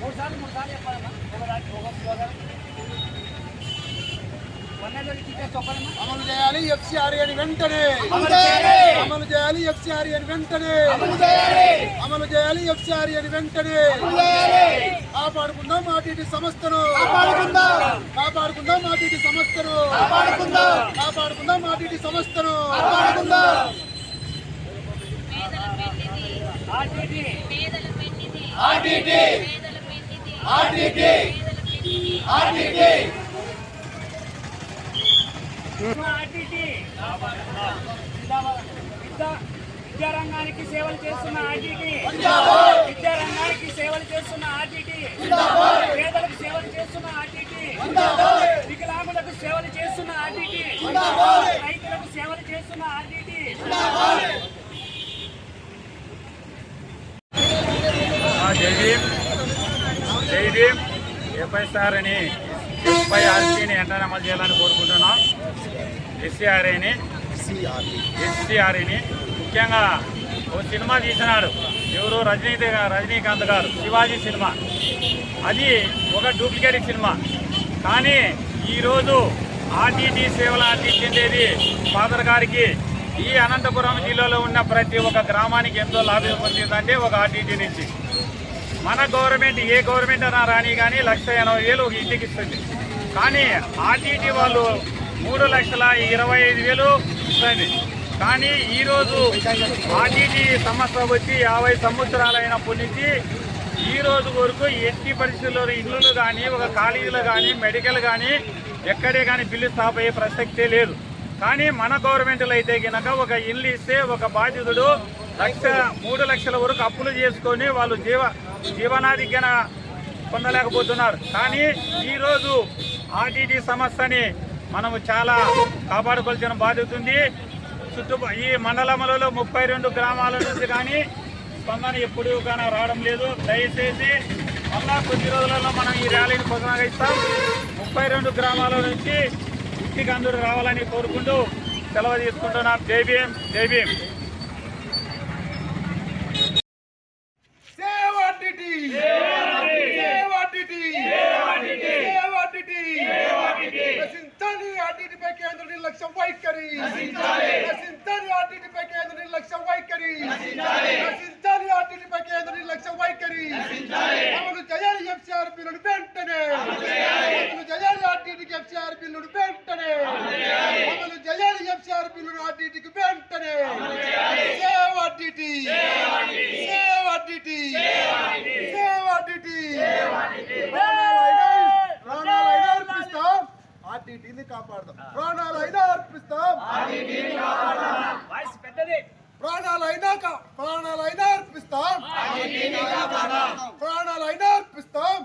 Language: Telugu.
మూడు సార్లు మూడు సార్లు చెప్పాలమ్మా ఒక స్లోగన్ అమలు చేయాలి ఎఫ్సిఆర్ అని వెంటనే. అమలు చేయాలి. ఎఫ్సిఆర్ అని వెంటనే. అమలు చేయాలి. ఎఫ్సిఆర్ అని వెంటనే. కాపాడుకుందాం ఆర్టీటీ సంస్థను కాపాడుకుందాం. ఆర్టీటీ సంస్థను కాపాడుకుందాం. ఆర్టీటీ. సంస్థను పెన్నిధి ఆర్టీటీ. ఆర్టీటీ. విద్యా విద్యారంగానికి సేవలు చేస్తున్న ఆర్టీటీ విద్యారంగానికి సేవలు చేస్తున్న ఆర్టీటీ పేదలకు సేవలు చేస్తున్న ఆర్టీటీ వికలాంగులకు సేవలు చేస్తున్న ఆర్టీటీ రైతులకు సేవలు చేస్తున్న ఆర్టీటీ జై భీమ్. జై భీమ్. ఎఫ్ఐఆర్ అని ఎఫ్ఐఆర్సీని వెంటనే అమలు చేయాలని కోరుకుంటున్నాం. ఎస్సీఆర్ఏని ఎస్సీఆర్ఏని. ముఖ్యంగా ఒక సినిమా తీసినాడు. ఎవరు రజనీ రజనీకాంత్ గారు శివాజీ సినిమా. అది ఒక డూప్లికేట్ సినిమా. కానీ ఈరోజు ఆర్టీటీ సేవలు అందించేది ఫాదర్ గారికి ఈ అనంతపురం జిల్లాలో ఉన్న ప్రతి ఒక్క గ్రామానికి ఎంతో లాభం పొందిందంటే ఒక ఆర్టీటీ నుంచి. మన గవర్నమెంట్ ఏ గవర్నమెంట్ అన్నా రాని కానీ లక్ష ఎనభై వేలు ఒక ఇంటికి ఇస్తుంది. కానీ ఆర్టీటీ వాళ్ళు మూడు లక్షల ఇరవై ఐదు వేలు వస్తుంది. కానీ ఈరోజు ఆర్టీటీ సంస్థ వచ్చి యాభై సంవత్సరాలైనప్పటి నుంచి ఈ రోజు వరకు ఎట్టి పరిస్థితుల్లో ఇళ్ళు కానీ ఒక కాలేజీలు కానీ మెడికల్ కానీ ఎక్కడే కానీ బిల్లు స్టాప్ అయ్యే ప్రసక్తే లేదు. కానీ మన గవర్నమెంట్లో అయితే కనుక ఒక ఇల్లు ఇస్తే ఒక బాధితుడు లక్ష మూడు లక్షల వరకు అప్పులు చేసుకొని వాళ్ళు జీవ జీవనాధిక్యన పొందలేకపోతున్నారు. కానీ ఈరోజు ఆర్టీటీ సంస్థని మనము చాలా కాపాడుకోవాల్సిన బాధ్యత ఉంది. చుట్టూ ఈ మండలంలో ముప్పై రెండు గ్రామాల నుంచి కానీ స్పందన ఎప్పుడు కానీ రావడం లేదు. దయచేసి మళ్ళా కొద్ది రోజులలో మనం ఈ ర్యాలీని కొనసాగిస్తాం. ముప్పై రెండు గ్రామాల నుంచి ఇంటికి అందరూ రావాలని కోరుకుంటూ సెలవు తీసుకుంటున్నాం. జై భీమ్ జై save RTT save RTT save RTT నశించాలి ఆర్టీటీపై కేంద్ర నిర్లక్ష్యం వైఖరి నశించాలి ఆర్టీటీపై కేంద్ర నిర్లక్ష్యం వైఖరి నశించాలి ఆర్టీటీపై కేంద్ర నిర్లక్ష్యం వైఖరి. అమలు చేయాలి ఎఫ్సిఆర్ బిల్లును వెంటనే. అమలు చేయాలి. ఆర్టీటీకి ఎఫ్సిఆర్ బిల్లును వెంటనే. అమలు చేయాలి. ఎఫ్సిఆర్ బిల్లును ఆర్టీటీకి వెంటనే. Save RTT save RTT save RTT ప్రాణాలైనా అర్పిస్తాం. ఆర్టీటీని కాపాడదాం. ప్రాణాలైనా అర్పిస్తాం. వాయిస్ పెద్దది. ప్రాణాలైనాక ప్రాణాలైనా అర్పిస్తాం. ప్రాణాలైనా అర్పిస్తాం.